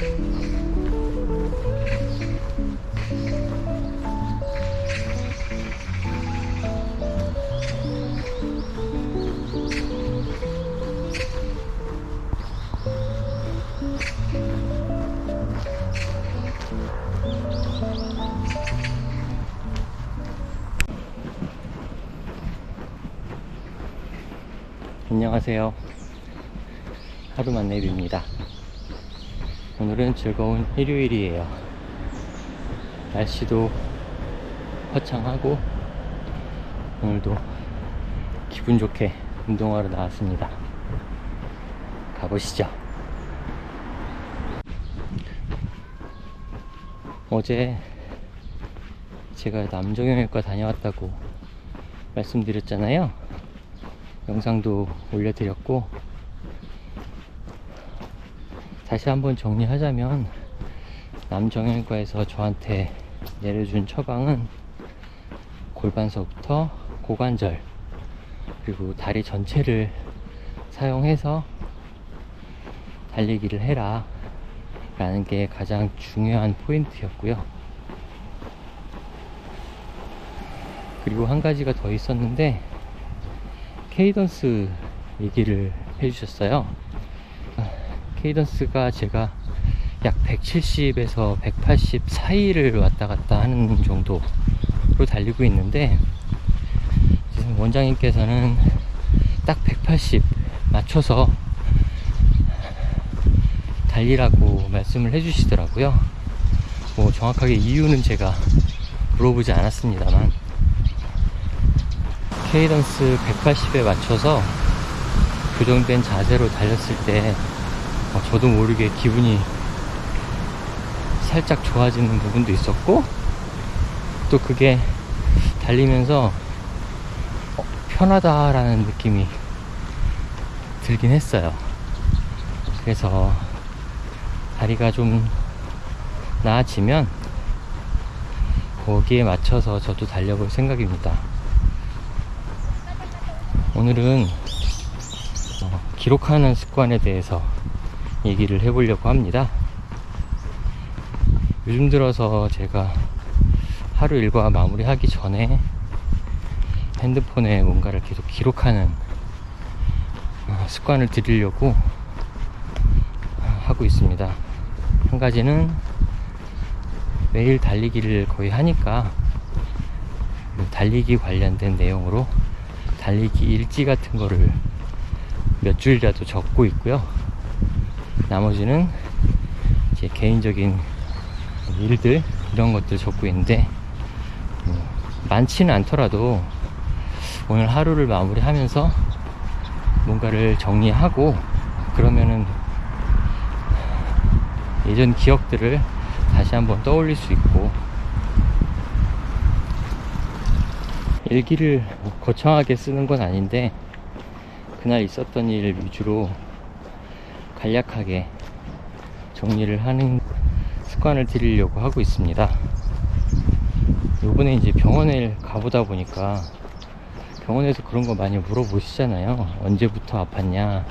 Thank you. 안녕하세요. 하루 만내비입니다. 오늘은 즐거운 일요일이에요. 날씨도 화창하고 오늘도 기분 좋게 운동하러 나왔습니다. 가보시죠. 어제 제가 남정형외과 다녀왔다고 말씀드렸잖아요. 영상도 올려드렸고 다시 한번 정리하자면 남정형외과에서 저한테 내려준 처방은 골반서부터 고관절 그리고 다리 전체를 사용해서 달리기를 해라 라는 게 가장 중요한 포인트였고요. 그리고 한 가지가 더 있었는데 케이던스 얘기를 해주셨어요. 아, 케이던스가 제가 약 170에서 180 사이를 왔다 갔다 하는 정도로 달리고 있는데 지금 원장님께서는 딱 180 맞춰서 달리라고 말씀을 해주시더라고요. 뭐 정확하게 이유는 제가 물어보지 않았습니다만 케이던스 180에 맞춰서 교정된 자세로 달렸을 때 어, 저도 모르게 기분이 살짝 좋아지는 부분도 있었고 또 그게 달리면서 어, 편하다라는 느낌이 들긴 했어요. 그래서 다리가 좀 나아지면 거기에 맞춰서 저도 달려볼 생각입니다. 오늘은 어, 기록하는 습관에 대해서 얘기를 해보려고 합니다. 요즘 들어서 제가 하루 일과 마무리하기 전에 핸드폰에 뭔가를 계속 기록하는 어, 습관을 들이려고 하고 있습니다. 한 가지는 매일 달리기를 거의 하니까 뭐 달리기 관련된 내용으로 달리기 일지 같은 거를 몇 줄이라도 적고 있고요. 나머지는 제 개인적인 일들 이런 것들 적고 있는데 뭐 많지는 않더라도 오늘 하루를 마무리하면서 뭔가를 정리하고 그러면은 예전 기억들을 다시 한번 떠올릴 수 있고 일기를 거창하게 쓰는 건 아닌데 그날 있었던 일 위주로 간략하게 정리를 하는 습관을 들이려고 하고 있습니다. 요번에 이제 병원에 가보다 보니까 병원에서 그런 거 많이 물어보시잖아요. 언제부터 아팠냐?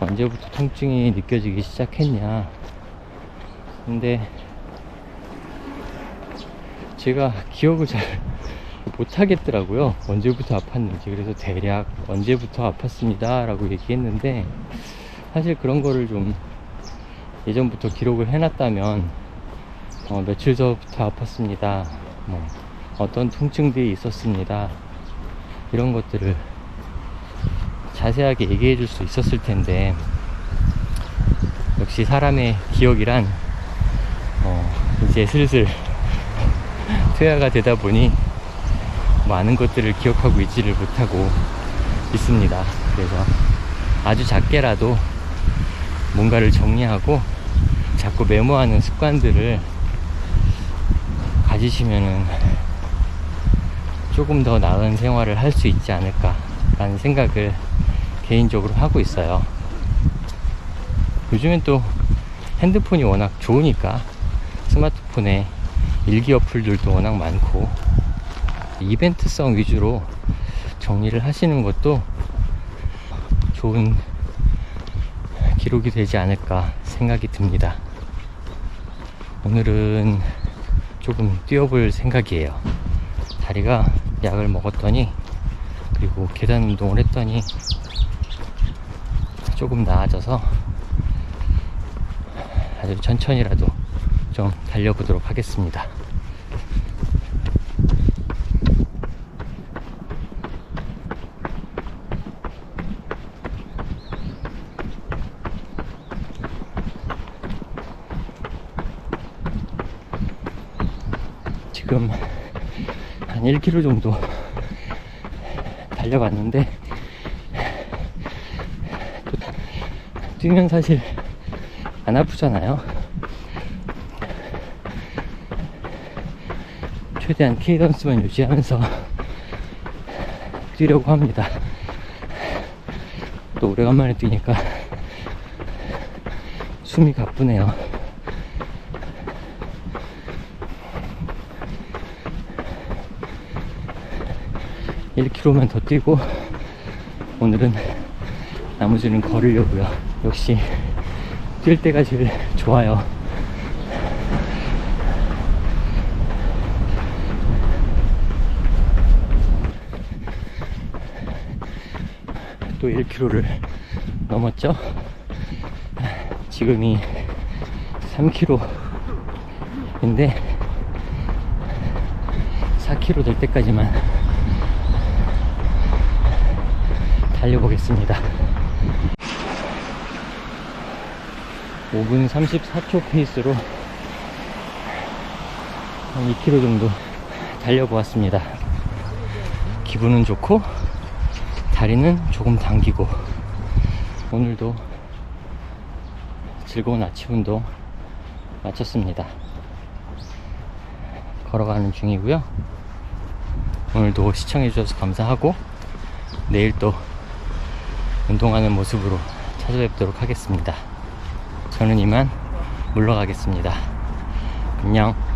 언제부터 통증이 느껴지기 시작했냐? 근데 제가 기억을 잘 못하겠더라고요. 언제부터 아팠는지. 그래서 대략 언제부터 아팠습니다. 라고 얘기했는데, 사실 그런 거를 좀 예전부터 기록을 해놨다면, 어, 며칠 전부터 아팠습니다. 뭐, 어떤 통증들이 있었습니다. 이런 것들을 자세하게 얘기해 줄 수 있었을 텐데, 역시 사람의 기억이란, 어, 이제 슬슬 퇴화가 되다 보니 많은 것들을 기억하고 있지를 못하고 있습니다. 그래서 아주 작게라도 뭔가를 정리하고 자꾸 메모하는 습관들을 가지시면은 조금 더 나은 생활을 할 수 있지 않을까라는 생각을 개인적으로 하고 있어요. 요즘엔 또 핸드폰이 워낙 좋으니까 스마트폰에 일기 어플들도 워낙 많고 이벤트성 위주로 정리를 하시는 것도 좋은 기록이 되지 않을까 생각이 듭니다. 오늘은 조금 뛰어볼 생각이에요. 다리가 약을 먹었더니 그리고 계단 운동을 했더니 조금 나아져서 아주 천천히라도 좀 달려보도록 하겠습니다. 지금 한 1km 정도 달려봤는데 뛰면 사실 안 아프잖아요. 최대한 케이던스만 유지하면서 뛰려고 합니다. 또 오래간만에 뛰니까 숨이 가쁘네요. 1km만 더 뛰고 오늘은 나머지는 걸으려고요. 역시 뛸 때가 제일 좋아요. 또 1km를 넘었죠? 지금이 3km인데 4km 될 때까지만 달려보겠습니다. 5분 34초 페이스로 한 2km 정도 달려보았습니다. 기분은 좋고 다리는 조금 당기고 오늘도 즐거운 아침 운동 마쳤습니다. 걸어가는 중이고요. 오늘도 시청해주셔서 감사하고 내일 또 운동하는 모습으로 찾아뵙도록 하겠습니다. 저는 이만 물러가겠습니다. 안녕.